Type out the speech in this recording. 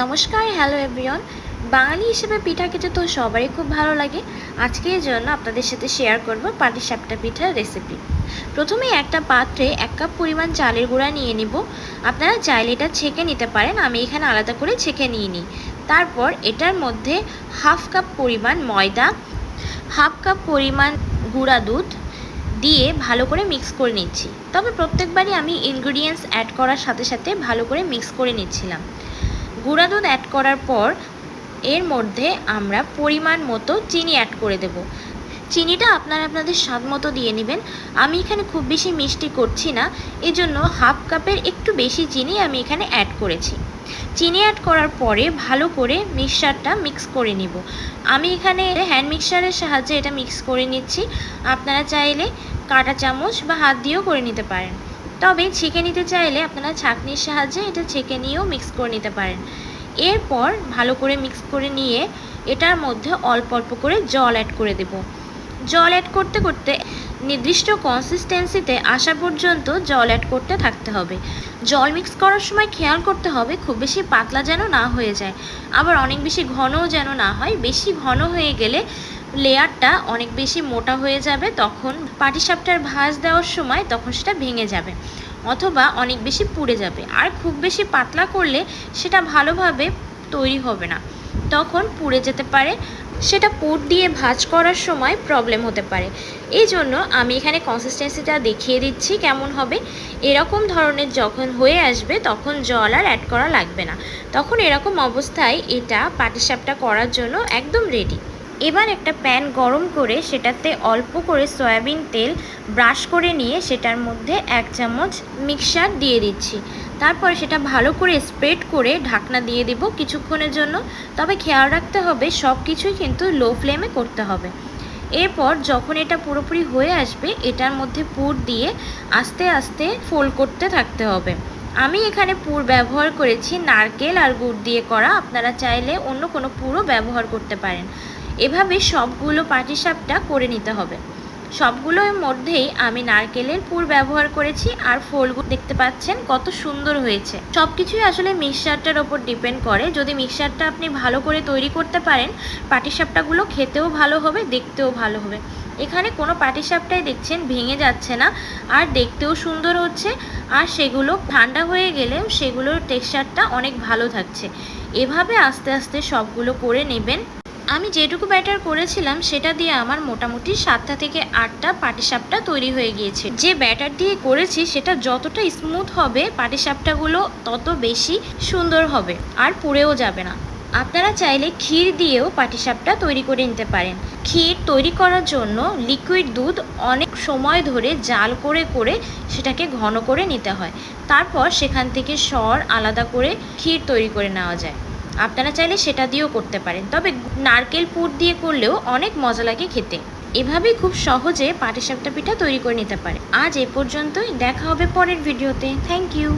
নমস্কার hello everyone বাঙালি হিসেবে পিঠা খেতে তো সবারই খুব ভালো লাগে। আজকে এর জন্য আপনাদের সাথে শেয়ার করব পাটিসাপটা পিঠার রেসিপি প্রথমে একটা পাত্রে এক কাপ পরিমাণ চালের গুঁড়া নিয়ে নিব। আপনারা চাইলে এটা ছেঁকে নিতে পারেন, আমি এখানে আলাদা করে ছেঁকে নিয়ে নিই তারপর এটার মধ্যে হাফ কাপ পরিমাণ ময়দা হাফ কাপ পরিমাণ গুঁড়া দুধ দিয়ে ভালো করে মিক্স করে নিচ্ছি। তবে প্রত্যেকবারই আমি ইনগ্রিডিয়েন্টস অ্যাড করার সাথে সাথে ভালো করে মিক্স করে নিচ্ছিলাম। গুঁড়া দুধ অ্যাড করার পর এর মধ্যে আমরা পরিমাণ মতো চিনি অ্যাড করে দেব। চিনিটা আপনারা আপনাদের স্বাদ মতো দিয়ে নেবেন। আমি এখানে খুব বেশি মিষ্টি করছি না, এজন্য হাফ কাপের একটু বেশি চিনি আমি এখানে অ্যাড করেছি। চিনি অ্যাড করার পরে ভালো করে মিক্সচারটা মিক্স করে নিব। আমি এখানে হ্যান্ড মিক্সারের সাহায্যে এটা মিক্স করে নিচ্ছি। আপনারা চাইলে কাঁটা চামচ বা হাত দিয়েও করে নিতে পারেন। তবে ছেঁকে নিতে চাইলে আপনারা ছাঁকনির সাহায্যে এটা ছেঁকে নিয়েও মিক্স করে নিতে পারেন। এরপর ভালো করে মিক্স করে নিয়ে এটার মধ্যে অল্প অল্প করে জল অ্যাড করে দেব। জল অ্যাড করতে করতে নির্দিষ্ট কনসিস্টেন্সিতে আসা পর্যন্ত জল অ্যাড করতে থাকতে হবে। জল মিক্স করার সময় খেয়াল করতে হবে খুব বেশি পাতলা যেন না হয়ে যায়। আবার অনেক বেশি ঘনও যেন না হয়, বেশি ঘন হয়ে গেলে লেয়ারটা অনেক বেশি মোটা হয়ে যাবে, তখন পাটিসাপটার ভাঁজ দেওয়ার সময় তখন সেটা ভেঙে যাবে অথবা অনেক বেশি পুড়ে যাবে। আর খুব বেশি পাতলা করলে সেটা ভালোভাবে তৈরি হবে না। তখন পুড়ে যেতে পারে, সেটা পুর দিয়ে ভাজ করার সময় প্রবলেম হতে পারে। এই জন্য আমি এখানে কনসিস্টেন্সিটা দেখিয়ে দিচ্ছি কেমন হবে। এরকম ধরনের যখন হয়ে আসবে, তখন জল আর অ্যাড করা লাগবে না। তখন এরকম অবস্থায় এটা পাটিসাপটা করার জন্য একদম রেডি এবার একটা প্যান গরম করে সেটাতে অল্প করে সয়াবিন তেল ব্রাশ করে নিয়ে সেটার মধ্যে এক চামচ মিক্সার দিয়ে দিচ্ছি। তারপর সেটা ভালো করে স্প্রেড করে ঢাকনা দিয়ে দিব কিছুক্ষণের জন্য। তবে খেয়াল রাখতে হবে সব কিছুই কিন্তু লো ফ্লেমে করতে হবে। এরপর যখন এটা পুরোপুরি হয়ে আসবে, এটার মধ্যে পুর দিয়ে আস্তে আস্তে ফোল্ড করতে থাকতে হবে। আমি এখানে পুর ব্যবহার করেছি নারকেল আর গুড় দিয়ে করা। আপনারা চাইলে অন্য কোনো পুরও ব্যবহার করতে পারেন। এভাবে সবগুলো পাটিসাপটা করে নিতে হবে। সবগুলোর মধ্যেই আমি নারকেলের পুর ব্যবহার করেছি আর ফলগুলো দেখতে পাচ্ছেন কত সুন্দর হয়েছে। সব কিছুই আসলে মিক্সচারটার ওপর ডিপেন্ড করে। যদি মিক্সচারটা আপনি ভালো করে তৈরি করতে পারেন, পাটিসাপটাগুলো খেতেও ভালো হবে, দেখতেও ভালো হবে। এখানে কোনো পাটিসাপটাই দেখছেন ভেঙে যাচ্ছে না আর দেখতেও সুন্দর হচ্ছে আর সেগুলো ঠান্ডা হয়ে গেলেও সেগুলোর টেক্সচারটা অনেক ভালো থাকছে। এভাবে আস্তে আস্তে সবগুলো করে নেবেন। আমি যেটুকু ব্যাটার করেছিলাম, সেটা দিয়ে আমার মোটামুটি সাতটা থেকে আটটা পাটিসাপটা তৈরি হয়ে গিয়েছে। যে ব্যাটার দিয়ে করেছি, সেটা যতটা স্মুথ হবে, পাটিসাপটাগুলো তত বেশি সুন্দর হবে, আর পুড়েও যাবে না। আপনারা চাইলে ক্ষীর দিয়েও পাটিসাপটা তৈরি করে নিতে পারেন। ক্ষীর তৈরি করার জন্য লিকুইড দুধ অনেক সময় ধরে জাল করে করে সেটাকে ঘন করে নিতে হয়। তারপর সেখান থেকে সর আলাদা করে ক্ষীর তৈরি করে নেওয়া যায়। আপনারা চাইলে সেটা দিয়েও করতে পারেন। তবে নারকেল পুর দিয়ে করলেও অনেক মজা লাগে খেতে। এভাবে খুব সহজে পাটিসাপটা পিঠা তৈরি করে নিতে পারে। আজ এ পর্যন্তই। দেখা হবে পরের ভিডিওতে। Thank you.